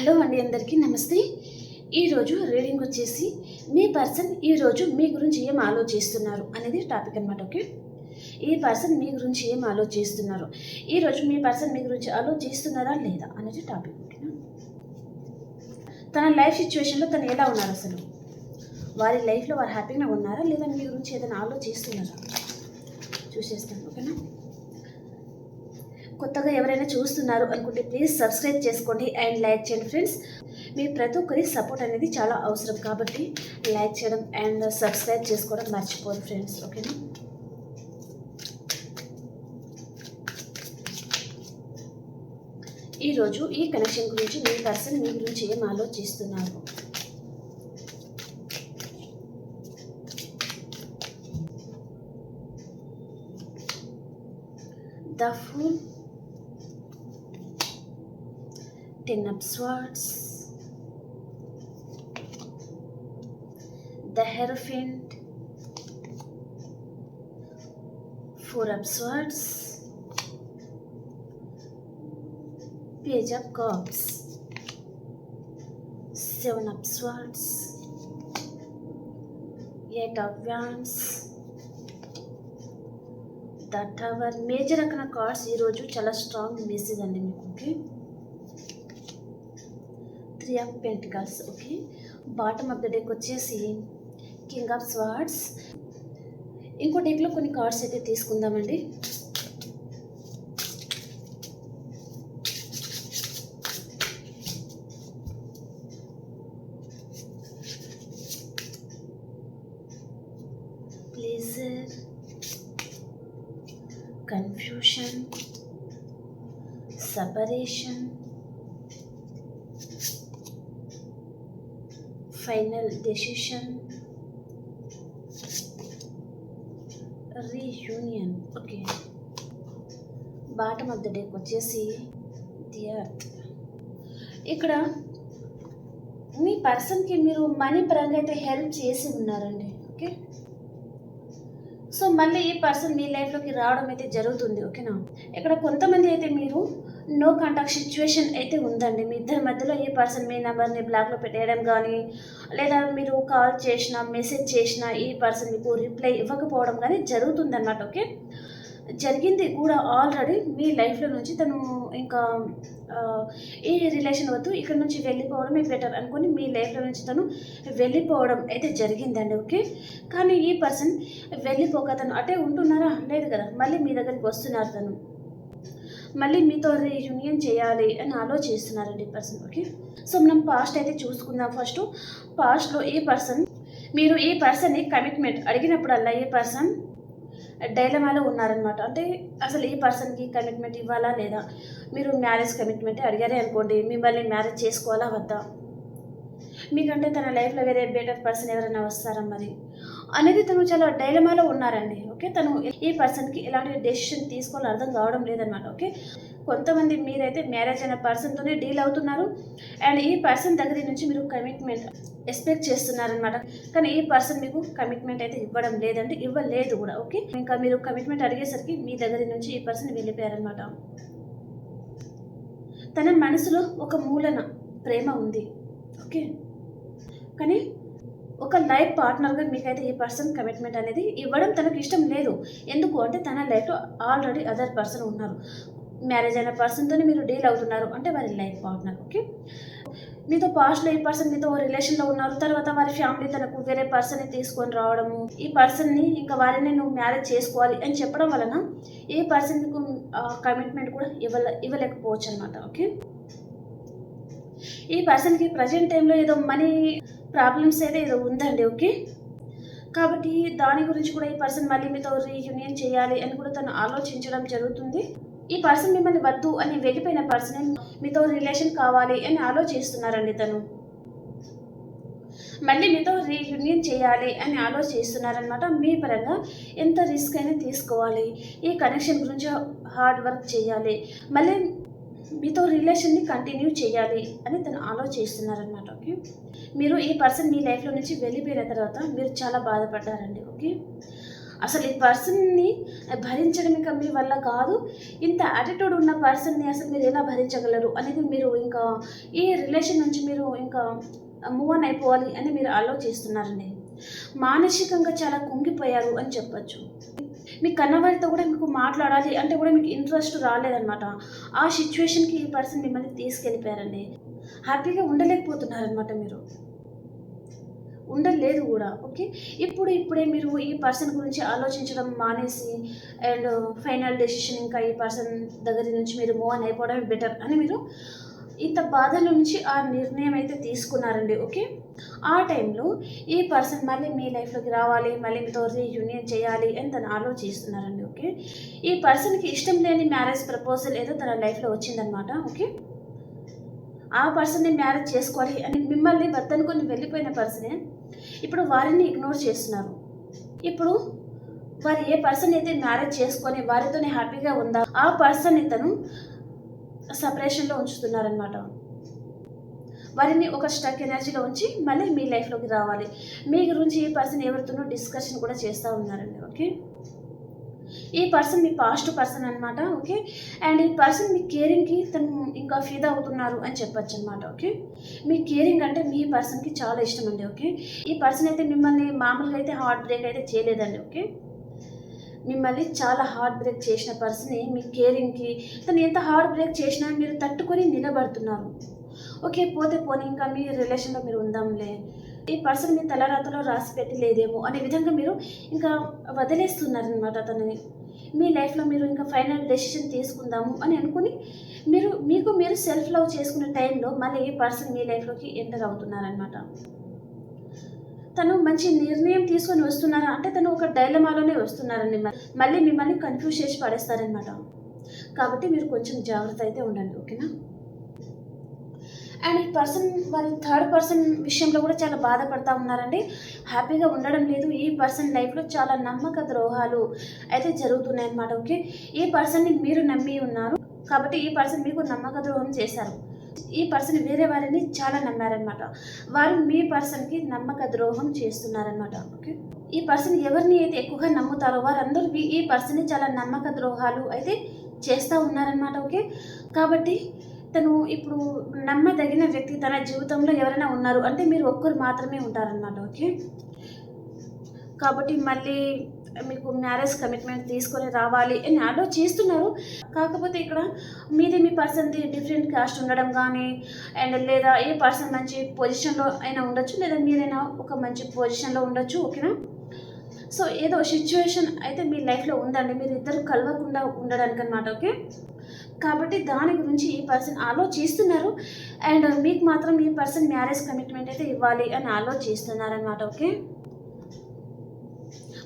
Hello అండి అందరికీ నమస్తే. ఈరోజు రీడింగ్ వచ్చేసి మీ పర్సన్ ఈరోజు మీ గురించి ఏం ఆలోచిస్తున్నారు అనేది టాపిక్ అనమాట ఓకే? ఈ పర్సన్ మీ గురించి ఏం ఆలోచిస్తున్నారు? ఈరోజు మీ పర్సన్ మీ గురించి ఆలోచిస్తున్నారా లేదా అనేది టాపిక్ ఓకేనా? తన లైఫ్ సిచ్యువేషన్లో తను ఎలా ఉన్నారు అసలు? వారి లైఫ్లో వారు హ్యాపీగా ఉన్నారా లేదా మీ గురించి ఏదైనా ఆలోచిస్తున్నారా? చూసేస్తాను ఓకేనా? కొత్తగా ఎవరైనా చూస్తున్నారు అనుకుంటే ప్లీజ్ సబ్స్క్రైబ్ చేసుకోండి అండ్ లైక్ చేయండి ఫ్రెండ్స్ మీ ప్రతి ఒక్కరి సపోర్ట్ అనేది చాలా అవసరం కాబట్టి లైక్ చేయడం అండ్ సబ్స్క్రైబ్ చేసుకోవడం మర్చిపోదు ఫ్రెండ్స్ ఓకేనా ఈరోజు ఈ కనెక్షన్ గురించి మీ పర్సన్ మీ గురించి ఏం ఆలోచిస్తున్నారు? The fool ten of swords the hierophant four of swords page of cups seven of swords eight of wands the tower major అక్కడ కార్డ్స్ ఈరోజు చాలా స్ట్రాంగ్ మెసేజ్ అండి మీకు okay three of pentacles okay bottom of the deck వచ్చేసి king of swords ఇంకో డెక్లో కొన్ని cards అయితే తీసుకుందామండి. Pleasure confusion separation final decision reunion okay bottom of the deck వచ్చేసి ది అర్త్ ఇక్కడ మీ పర్సన్కి మీరు మనీ పరంగా అయితే హెల్ప్ చేసి ఉన్నారండి. ఓకే సో మళ్ళీ ఈ పర్సన్ మీ లైఫ్లోకి రావడం అయితే జరుగుతుంది. ఓకేనా ఇక్కడ కొంతమంది అయితే మీరు నో కాంటాక్ట్ సిచ్యువేషన్ అయితే ఉందండి. మీ ఇద్దరి మధ్యలో ఏ పర్సన్ మీ నెంబర్ని బ్లాక్లో పెట్టేయడం కానీ లేదా మీరు కాల్ చేసినా మెసేజ్ చేసినా ఈ పర్సన్ మీకు రిప్లై ఇవ్వకపోవడం కానీ జరుగుతుందన్నమాట ఓకే? జరిగింది కూడా ఆల్రెడీ మీ లైఫ్లో నుంచి తను ఇంకా ఈ రిలేషన్ వద్దు ఇక్కడ నుంచి వెళ్ళిపోవడమే బెటర్ అనుకుని మీ లైఫ్లో నుంచి తను వెళ్ళిపోవడం అయితే జరిగిందండి ఓకే? కానీ ఈ పర్సన్ వెళ్ళిపోక తను అటే ఉంటున్నారా? లేదు కదా మళ్ళీ మీ దగ్గరికి వస్తున్నారు తను. మళ్ళీ మీతో రీయూనియన్ చేయాలి అని ఆలోచిస్తున్నారండి ఈ పర్సన్ ఓకే? సో మనం పాస్ట్ అయితే చూసుకుందాం ఫస్ట్ పాస్ట్లో ఈ పర్సన్ మీరు ఈ పర్సన్ని కమిట్మెంట్ అడిగినప్పుడల్లా ఈ పర్సన్ డైలమాలో ఉన్నారనమాట అంటే అసలు ఈ పర్సన్కి కమిట్మెంట్ ఇవ్వాలా లేదా? మీరు మ్యారేజ్ కమిట్మెంట్ అడిగారే అనుకోండి మిమ్మల్ని మ్యారేజ్ చేసుకోవాలా వద్దా? మీకంటే తన లైఫ్లో వేరే బెటర్ పర్సన్ ఎవరైనా వస్తారా మరి? అనేది తను చాలా డైలమాలో ఉన్నారండి ఓకే? తను ఈ పర్సన్కి ఎలాంటి డెసిషన్ తీసుకోవాలో అర్థం కావడం లేదనమాట ఓకే? కొంతమంది మీరైతే మ్యారేజ్ అయిన పర్సన్తోనే డీల్ అవుతున్నారు అండ్ ఈ పర్సన్ దగ్గర నుంచి మీరు కమిట్మెంట్ ఎక్స్పెక్ట్ చేస్తున్నారనమాట. కానీ ఈ పర్సన్ మీకు కమిట్మెంట్ అయితే ఇవ్వడం లేదండి ఇవ్వలేదు కూడా ఓకే? ఇంకా మీరు కమిట్మెంట్ అడిగేసరికి మీ దగ్గర నుంచి ఈ పర్సన్ వెళ్ళిపోయారనమాట. తన మనసులో ఒక మూలన ప్రేమ ఉంది ఓకే? కానీ ఒక లైఫ్ పార్ట్నర్గా మీకైతే ఈ పర్సన్ కమిట్మెంట్ అనేది ఇవ్వడం తనకు ఇష్టం లేదు. ఎందుకు అంటే తన లైఫ్లో ఆల్రెడీ అదర్ పర్సన్ ఉన్నారు. మ్యారేజ్ అయిన పర్సన్తోనే మీరు డీల్ అవుతున్నారు అంటే వారి లైఫ్ పార్ట్నర్ ఓకే? మీతో పాస్ట్లో ఈ పర్సన్ మీతో రిలేషన్లో ఉన్నారు. తర్వాత వారి ఫ్యామిలీ తనకు వేరే పర్సన్ని తీసుకొని రావడము ఈ పర్సన్ని ఇంకా వారిని నువ్వు మ్యారేజ్ చేసుకోవాలి అని చెప్పడం వలన ఈ పర్సన్ మీకు కమిట్మెంట్ కూడా ఇవ్వలే ఇవ్వలేకపోవచ్చు అనమాట ఓకే? ఈ పర్సన్కి ప్రజెంట్ టైంలో ఏదో మనీ ప్రాబ్లమ్స్ అయితే ఏదో ఉందండి ఓకే? కాబట్టి దాని గురించి కూడా ఈ పర్సన్ మళ్ళీ మీతో రీయూనియన్ చేయాలి అని కూడా తను ఆలోచించడం జరుగుతుంది. ఈ పర్సన్ మిమ్మల్ని వద్దు అని వెళ్ళిపోయిన పర్సన్ మీతో రిలేషన్ కావాలి అని ఆలోచిస్తున్నారండి తను. మళ్ళీ మీతో రీయూనియన్ చేయాలి అని ఆలోచిస్తున్నారనమాట మీ పరంగా ఎంత రిస్క్ అయినా తీసుకోవాలి. ఈ కనెక్షన్ గురించి హార్డ్ వర్క్ చేయాలి. మళ్ళీ మీతో రిలేషన్ని కంటిన్యూ చేయాలి అని తను ఆలోచిస్తున్నారనమాట ఓకే? మీరు ఈ పర్సన్ మీ లైఫ్లో నుంచి వెళ్ళిపోయిన తర్వాత మీరు చాలా బాధపడ్డారండి ఓకే? అసలు ఈ పర్సన్ని భరించడం ఇంకా మీ వల్ల కాదు. ఇంత యాటిట్యూడ్ ఉన్న పర్సన్ని అసలు మీరు ఎలా భరించగలరు అనేది మీరు ఇంకా ఈ రిలేషన్ నుంచి మీరు ఇంకా మూవ్ ఆన్ అయిపోవాలి అని మీరు ఆలోచిస్తున్నారండి. మానసికంగా చాలా కుంగిపోయారు అని చెప్పచ్చు. మీకు కన్నవారితో కూడా మీకు మాట్లాడాలి అంటే కూడా మీకు ఇంట్రెస్ట్ రాలేదనమాట ఆ సిచ్యువేషన్కి ఈ పర్సన్ మిమ్మల్ని తీసుకెళ్ళిపోయారండి. హ్యాపీగా ఉండలేకపోతున్నారనమాట మీరు. ఉండలేదు కూడా ఓకే ఇప్పుడు ఇప్పుడే మీరు ఈ పర్సన్ గురించి ఆలోచించడం మానేసి అండ్ ఫైనల్ డెసిషన్ ఇంకా ఈ పర్సన్ దగ్గర నుంచి మీరు మూవ్ అని అయిపోవడం బెటర్ అని మీరు ఇంత బాధల నుంచి ఆ నిర్ణయం అయితే తీసుకున్నారండి ఓకే? ఆ టైంలో ఈ పర్సన్ మళ్ళీ మీ లైఫ్లోకి రావాలి మళ్ళీ మీతో రీయూనియన్ చేయాలి అని తను ఆలోచిస్తున్నారండి ఓకే? ఈ పర్సన్కి ఇష్టం లేని మ్యారేజ్ ప్రపోజల్ ఏదో తన లైఫ్లో వచ్చిందనమాట ఓకే? ఆ పర్సన్ని మ్యారేజ్ చేసుకోవాలి అని మిమ్మల్ని వద్దనుకొని వెళ్ళిపోయిన పర్సనే ఇప్పుడు వారిని ఇగ్నోర్ చేస్తున్నారు. ఇప్పుడు వారు ఏ పర్సన్ అయితే మ్యారేజ్ చేసుకొని వారితోనే హ్యాపీగా ఉందా ఆ పర్సన్ తను సపరేషన్లో ఉంచుతున్నారనమాట వారిని ఒక స్టక్ ఎనర్జీలో ఉంచి మళ్ళీ మీ లైఫ్లోకి రావాలి. మీ గురించి ఈ పర్సన్ ఎవరితోనో డిస్కషన్ కూడా చేస్తూ ఉన్నారండి ఓకే? ఈ పర్సన్ మీ పాస్ట్ పర్సన్ అనమాట ఓకే? అండ్ ఈ పర్సన్ మీ కేరింగ్కి తను ఇంకా ఫీదా అవుతున్నారు అని చెప్పొచ్చు అనమాట ఓకే? మీ కేరింగ్ అంటే మీ పర్సన్కి చాలా ఇష్టం అండి ఓకే? ఈ పర్సన్ అయితే మిమ్మల్ని మామూలుగా అయితే హార్ట్ బ్రేక్ అయితే చేయలేదండి ఓకే? మిమ్మల్ని చాలా హార్ట్ బ్రేక్ చేసిన పర్సన్ మీ కేరింగ్కి తను ఎంత హార్ట్ బ్రేక్ చేసినా మీరు తట్టుకొని నిలబడుతున్నారు. ఓకే పోతే పోనీ ఇంకా మీ రిలేషన్లో మీరు ఉందాంలే. ఈ పర్సన్ మీ తలరాతలో రాసి పెట్టి లేదేమో అనే విధంగా మీరు ఇంకా వదిలేస్తున్నారనమాట తనని. మీ లైఫ్లో మీరు ఇంకా ఫైనల్ డెసిషన్ తీసుకుందాము అని అనుకుని మీరు మీకు మీరు సెల్ఫ్ లవ్ చేసుకునే టైంలో మళ్ళీ ఈ పర్సన్ మీ లైఫ్లోకి ఎంటర్ అవుతున్నారనమాట తను మంచి నిర్ణయం తీసుకొని వస్తున్నారా? అంటే తను ఒక డైలమాలోనే వస్తున్నారండి మళ్ళీ మిమ్మల్ని కన్ఫ్యూజ్ చేసి పడేస్తారనమాట కాబట్టి మీరు కొంచెం జాగ్రత్త అయితే ఉండండి ఓకేనా? అండ్ ఈ పర్సన్ వారి థర్డ్ పర్సన్ విషయంలో కూడా చాలా బాధపడతా ఉన్నారండి. హ్యాపీగా ఉండడం లేదు. ఈ పర్సన్ లైఫ్లో చాలా నమ్మక ద్రోహాలు అయితే జరుగుతున్నాయి అన్నమాట ఓకే? ఈ పర్సన్ని మీరు నమ్మి ఉన్నారు. కాబట్టి ఈ పర్సన్ మీకు నమ్మక ద్రోహం చేశారు. ఈ పర్సన్ వేరే వారిని చాలా నమ్మారనమాట వారు మీ పర్సన్కి నమ్మక ద్రోహం చేస్తున్నారనమాట ఓకే? ఈ పర్సన్ ఎవరిని అయితే ఎక్కువగా నమ్ముతారో వారందరూ ఈ- పర్సన్ని చాలా నమ్మక ద్రోహాలు అయితే చేస్తూ ఉన్నారనమాట ఓకే? కాబట్టి తను ఇప్పుడు నమ్మదగిన వ్యక్తి తన జీవితంలో ఎవరైనా ఉన్నారు అంటే మీరు ఒక్కరు మాత్రమే ఉంటారనమాట ఓకే? కాబట్టి మళ్ళీ మీకు మ్యారేజ్ కమిట్మెంట్ తీసుకొని రావాలి అని ఆలోచిస్తున్నారు కాకపోతే ఇక్కడ మీది మీ పర్సన్ది డిఫరెంట్ కాస్ట్ ఉండడం కానీ అండ్ లేదా ఏ పర్సన్ మంచి పొజిషన్లో అయినా ఉండొచ్చు లేదా మీరైనా ఒక మంచి పొజిషన్లో ఉండొచ్చు ఓకేనా? సో ఏదో సిచ్యువేషన్ అయితే మీ లైఫ్లో ఉందండి. మీరు ఇద్దరు కలవకుండా ఉండడానికి అనమాట ఓకే? కాబట్టి దాని గురించి ఈ పర్సన్ ఆలోచిస్తున్నారు. అండ్ మీకు మాత్రం ఈ పర్సన్ మ్యారేజ్ కమిట్మెంట్ అయితే ఇవ్వాలి అని ఆలోచిస్తున్నారు అనమాట ఓకే?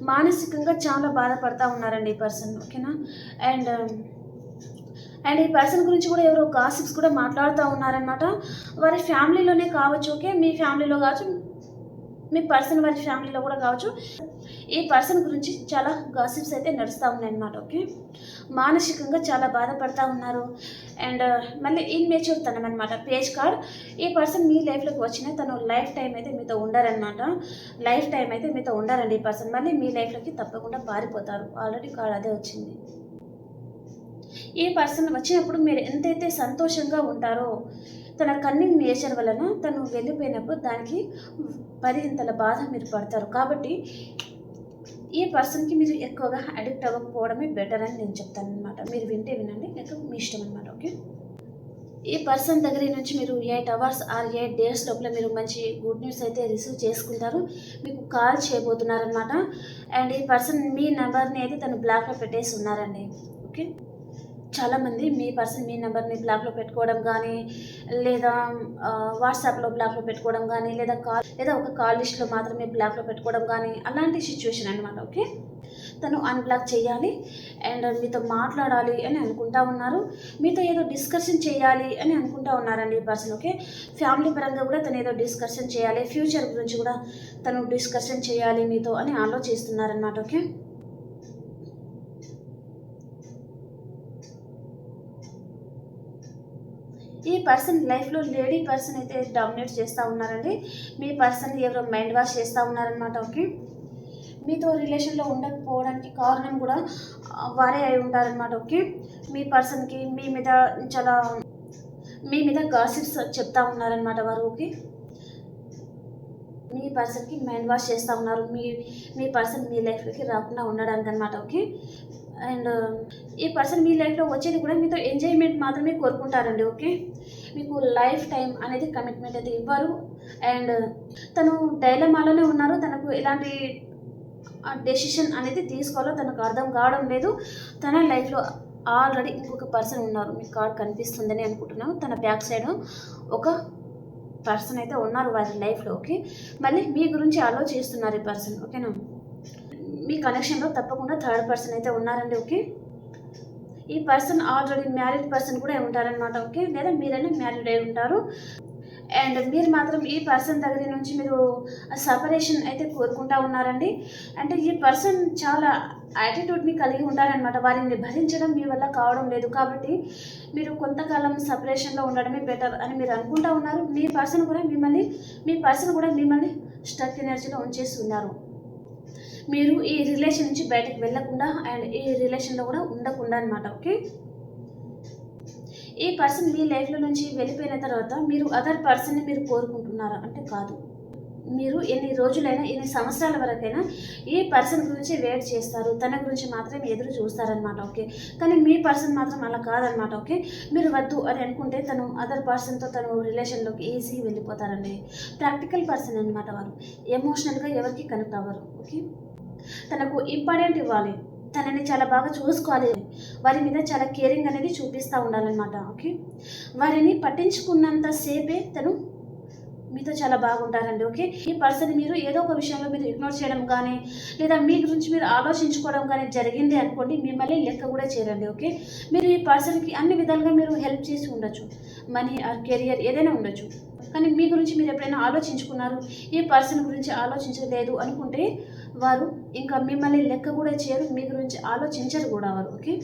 మానసికంగా చాలా బాధపడతా ఉన్నారండి ఈ పర్సన్ ఓకేనా? అండ్ అండ్ ఈ పర్సన్ గురించి కూడా ఎవరో గాసిప్స్ కూడా మాట్లాడుతూ ఉన్నారనమాట వారి ఫ్యామిలీలోనే కావచ్చు ఓకే? మీ ఫ్యామిలీలో కావచ్చు మీ పర్సన్ వారి ఫ్యామిలీలో కూడా కావచ్చు. ఈ పర్సన్ గురించి చాలా గాసిప్స్ అయితే నడుస్తూ ఉన్నాయన్నమాట ఓకే? మానసికంగా చాలా బాధపడతా ఉన్నారు. అండ్ uh, మళ్ళీ ఇన్మెచ్యూర్ తనం అనమాట పేజ్ కార్డ్ ఈ పర్సన్ మీ లైఫ్లోకి వచ్చిన తను లైఫ్ టైం అయితే మీతో ఉండరనమాట లైఫ్ టైం అయితే మీతో ఉండరండి ఈ పర్సన్. మళ్ళీ మీ లైఫ్లోకి తప్పకుండా పారిపోతారు. ఆల్రెడీ కార్డ్ అదే వచ్చింది. ఈ పర్సన్ వచ్చినప్పుడు మీరు ఎంతైతే సంతోషంగా ఉంటారో తన కన్నింగ్ నేచర్ వలన తను వెళ్ళిపోయినప్పుడు దానికి పదింతల బాధ మీరు పడతారు. కాబట్టి ఈ పర్సన్కి మీరు ఎక్కువగా అడిక్ట్ అవ్వకపోవడమే బెటర్ అని నేను చెప్తాను అనమాట మీరు వింటే వినండి లేక మీ ఇష్టం అనమాట ఓకే? ఈ పర్సన్ దగ్గర నుంచి మీరు eight hours or eight days లోపల మీరు మంచి గుడ్ న్యూస్ అయితే రిసీవ్ చేసుకుంటారు మీకు కాల్ చేయబోతున్నారనమాట అండ్ ఈ పర్సన్ మీ నెంబర్ని అయితే తను బ్లాక్లో పెట్టేసి ఉన్నారండి ఓకే? చాలామంది మీ పర్సన్ మీ నెంబర్ని బ్లాక్లో పెట్టుకోవడం కానీ లేదా వాట్సాప్లో బ్లాక్లో పెట్టుకోవడం కానీ లేదా కాల్ లేదా ఒక కాల్ లిస్ట్లో మాత్రమే బ్లాక్లో పెట్టుకోవడం కానీ అలాంటి సిచ్యువేషన్ అనమాట ఓకే? తను అన్బ్లాక్ చేయాలి అండ్ మీతో మాట్లాడాలి అని అనుకుంటా ఉన్నారు. మీతో ఏదో డిస్కషన్ చేయాలి అని అనుకుంటా ఉన్నారండి ఈ పర్సన్ ఓకే? ఫ్యామిలీ పరంగా కూడా తను ఏదో డిస్కషన్ చేయాలి ఫ్యూచర్ గురించి కూడా తను డిస్కషన్ చేయాలి మీతో అని ఆలోచిస్తున్నారనమాట ఓకే? ఈ పర్సన్ లైఫ్లో లేడీ పర్సన్ అయితే డామినేట్ చేస్తూ ఉన్నారండి. మీ పర్సన్ ఎవరో మైండ్ వాష్ చేస్తూ ఉన్నారనమాట ఓకే? మీతో రిలేషన్లో ఉండకపోవడానికి కారణం కూడా వారే అయి ఉంటారనమాట ఓకే? మీ పర్సన్కి మీ మీద చాలా మీ మీద గాసిప్స్ చెప్తా ఉన్నారనమాట వారు ఓకే? మీ పర్సన్కి మైండ్ వాష్ చేస్తూ ఉన్నారు. మీ మీ పర్సన్ మీ లైఫ్లోకి రాకుండా ఉండడానికి అనమాట ఓకే? అండ్ ఈ పర్సన్ మీ లైఫ్లో వచ్చేది కూడా మీతో ఎంజాయ్మెంట్ మాత్రమే కోరుకుంటారండి ఓకే? మీకు లైఫ్ టైం అనేది కమిట్మెంట్ అయితే ఇవ్వరు. అండ్ తను డైలమాలోనే ఉన్నారు. తనకు ఎలాంటి డెసిషన్ అనేది తీసుకోవాలో తనకు అర్థం కావడం లేదు. తన లైఫ్లో ఆల్రెడీ ఇంకొక పర్సన్ ఉన్నారు. మీకు కార్డ్ కనిపిస్తుందని అనుకుంటున్నాను. తన బ్యాక్ సైడ్ ఒక పర్సన్ అయితే ఉన్నారు వారి లైఫ్లో ఓకే? మళ్ళీ మీ గురించి ఆలోచిస్తున్నారు ఈ పర్సన్ ఓకేనా? మీ కనెక్షన్లో తప్పకుండా థర్డ్ పర్సన్ అయితే ఉన్నారండి ఓకే ఈ పర్సన్ ఆల్రెడీ మ్యారీడ్ పర్సన్ కూడా ఉంటారనమాట ఓకే లేదా మీరైనా మ్యారీడ్ అయి ఉంటారు. అండ్ మీరు మాత్రం ఈ పర్సన్ దగ్గర నుంచి మీరు సపరేషన్ అయితే కోరుకుంటా ఉన్నారండి. అంటే ఈ పర్సన్ చాలా యాటిట్యూడ్ని కలిగి ఉంటారనమాట వారిని భరించడం మీ వల్ల కావడం లేదు కాబట్టి మీరు కొంతకాలం సపరేషన్లో ఉండడమే బెటర్ అని మీరు అనుకుంటా ఉన్నారు. మీ పర్సన్ కూడా మిమ్మల్ని మీ పర్సన్ కూడా మిమ్మల్ని స్టక్ ఎనర్జీలో ఉంచేసి ఉన్నారు మీరు ఈ రిలేషన్ నుంచి బయటకు వెళ్ళకుండా అండ్ ఈ రిలేషన్లో కూడా ఉండకుండా అనమాట ఓకే ఈ పర్సన్ మీ లైఫ్లో నుంచి వెళ్ళిపోయిన తర్వాత మీరు అదర్ పర్సన్ని మీరు కోరుకుంటున్నారా? అంటే కాదు. మీరు ఎన్ని రోజులైనా ఎన్ని సంవత్సరాల వరకైనా ఈ పర్సన్ గురించి వెయిట్ చేస్తారు. తన గురించి మాత్రం ఎదురు చూస్తారనమాట ఓకే కానీ మీ పర్సన్ మాత్రం అలా కాదనమాట ఓకే మీరు వద్దు అని అనుకుంటే తను అదర్ పర్సన్తో తను రిలేషన్లోకి ఈజీగా వెళ్ళిపోతారండి. ప్రాక్టికల్ పర్సన్ అనమాట వారు. ఎమోషనల్గా ఎవరికి కనెక్ట్ అవ్వరు ఓకే తనకు ఇంపార్టెంట్ ఇవ్వాలి. తనని చాలా బాగా చూసుకోవాలి. వారి మీద చాలా కేరింగ్ అనేది చూపిస్తూ ఉండాలన్నమాట ఓకే? వారిని పట్టించుకున్నంత సేపే తను మీతో చాలా బాగుంటారండి ఓకే? ఈ పర్సన్ మీరు ఏదో ఒక విషయంలో మీరు ఇగ్నోర్ చేయడం కానీ లేదా మీ గురించి మీరు ఆలోచించుకోవడం కానీ జరిగింది అనుకోండి మిమ్మల్ని లెక్క కూడా చేయరండి ఓకే? మీరు ఈ పర్సన్కి అన్ని విధాలుగా మీరు హెల్ప్ చేసి ఉండొచ్చు. మనీ ఆర్ కెరియర్ ఏదైనా ఉండొచ్చు. కానీ మీ గురించి మీరు ఎప్పుడైనా ఆలోచించుకున్నారు? ఈ పర్సన్ గురించి ఆలోచించలేదు అనుకుంటే వారు ఇంకా మిమ్మల్ని లెక్క కూడా చేయరు మీ గురించి ఆలోచించరు కూడా వారు ఓకే?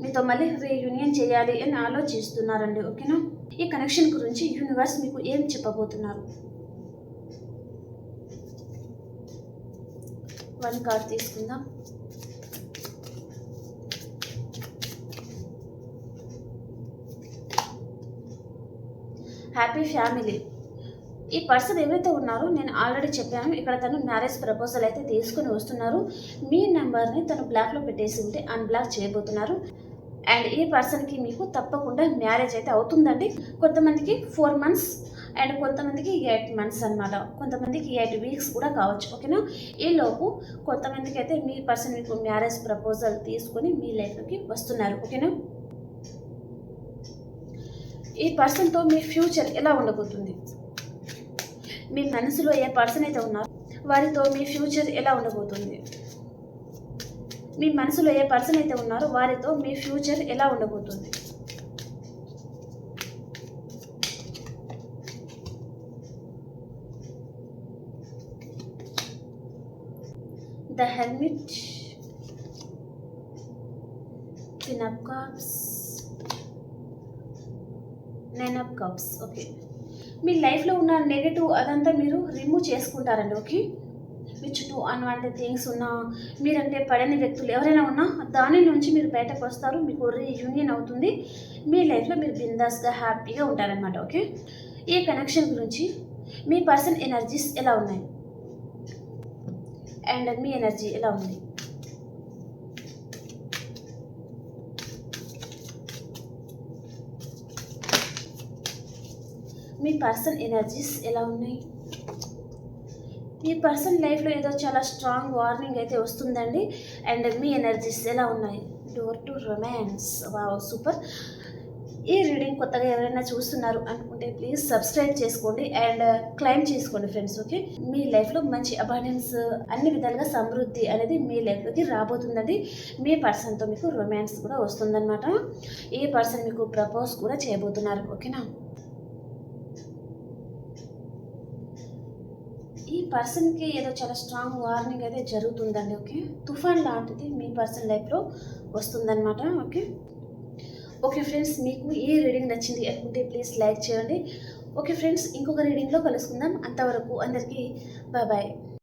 మీతో మళ్ళీ రీయూనియన్ చేయాలి అని ఆలోచిస్తున్నారండి ఓకేనా? ఈ కనెక్షన్ గురించి యూనివర్స్ మీకు ఏం చెప్పబోతున్నారు? వన్ కార్డ్ తీసుకుందాం. హ్యాపీ ఫ్యామిలీ ఈ పర్సన్ ఎవరైతే ఉన్నారో నేను ఆల్రెడీ చెప్పాను ఇక్కడ తను మ్యారేజ్ ప్రపోజల్ అయితే తీసుకుని వస్తున్నారు. మీ నెంబర్ని తను బ్లాక్లో పెట్టేసి ఉంటే అన్బ్లాక్ చేయబోతున్నారు. అండ్ ఈ పర్సన్కి మీకు తప్పకుండా మ్యారేజ్ అయితే అవుతుందండి. కొంతమందికి ఫోర్ మంత్స్ అండ్ కొంతమందికి ఎయిట్ మంత్స్ అన్నమాట. కొంతమందికి ఎయిట్ వీక్స్ కూడా కావచ్చు ఓకేనా? ఈ లోపు కొంతమందికి అయితే మీ పర్సన్ మీకు మ్యారేజ్ ప్రపోజల్ తీసుకొని మీ లైఫ్లోకి వస్తున్నారు ఓకేనా? ఈ పర్సన్తో మీ ఫ్యూచర్ ఎలా ఉండబోతుంది? మీ మనసులో ఏ పర్సన్ అయితే ఉన్నారో వారితో మీ ఫ్యూచర్ ఎలా ఉండబోతుంది? మీ మనసులో ఏ పర్సన్ అయితే ఉన్నారో వారితో మీ ఫ్యూచర్ ఎలా ఉండబోతుంది? The hermit queen of cups nine of cups okay మీ లైఫ్లో ఉన్న నెగటివ్ అదంతా మీరు రిమూవ్ చేసుకుంటారండి ఓకే? మీ చుట్టూ అన్వాంటెడ్ థింగ్స్ ఉన్నా మీరంటే పడని వ్యక్తులు ఎవరైనా ఉన్నా దాని నుంచి మీరు బయటకు వస్తారు మీకు రీయూనియన్ అవుతుంది. మీ లైఫ్లో మీరు బిందాస్గా హ్యాపీగా ఉంటారనమాట ఓకే? ఈ కనెక్షన్ గురించి మీ పర్సన్ ఎనర్జీస్ ఎలా ఉన్నాయి? అండ్ మీ ఎనర్జీ ఎలా ఉంది? మీ పర్సన్ ఎనర్జీస్ ఎలా ఉన్నాయి? మీ పర్సన్ లైఫ్లో ఏదో చాలా స్ట్రాంగ్ వార్నింగ్ అయితే వస్తుందండి. అండ్ మీ ఎనర్జీస్ ఎలా ఉన్నాయి? Door to romance. Wow super. ఈ రీడింగ్ కొత్తగా ఎవరైనా చూస్తున్నారు అనుకుంటే ప్లీజ్ సబ్స్క్రైబ్ చేసుకోండి అండ్ క్లైమ్ చేసుకోండి ఫ్రెండ్స్ ఓకే? మీ లైఫ్లో మంచి అబాండెన్స్ అన్ని విధాలుగా సమృద్ధి అనేది మీ లైఫ్లోకి రాబోతుందండి. మీ పర్సన్తో మీకు రొమాన్స్ కూడా వస్తుందన్నమాట. ఈ పర్సన్ మీకు ప్రపోజ్ కూడా చేయబోతున్నారు ఓకేనా? ఈ పర్సన్కి ఏదో చాలా స్ట్రాంగ్ వార్నింగ్ అయితే జరుగుతుందండి ఓకే? తుఫాన్ లాంటిది మీ పర్సన్ లైఫ్లో వస్తుందన్నమాట ఓకే? ఓకే ఫ్రెండ్స్ మీకు ఈ రీడింగ్ నచ్చింది అనుకుంటే ప్లీజ్ లైక్ చేయండి. ఓకే ఫ్రెండ్స్ ఇంకొక రీడింగ్లో కలుసుకుందాం. అంతవరకు అందరికీ బాయ్ బాయ్.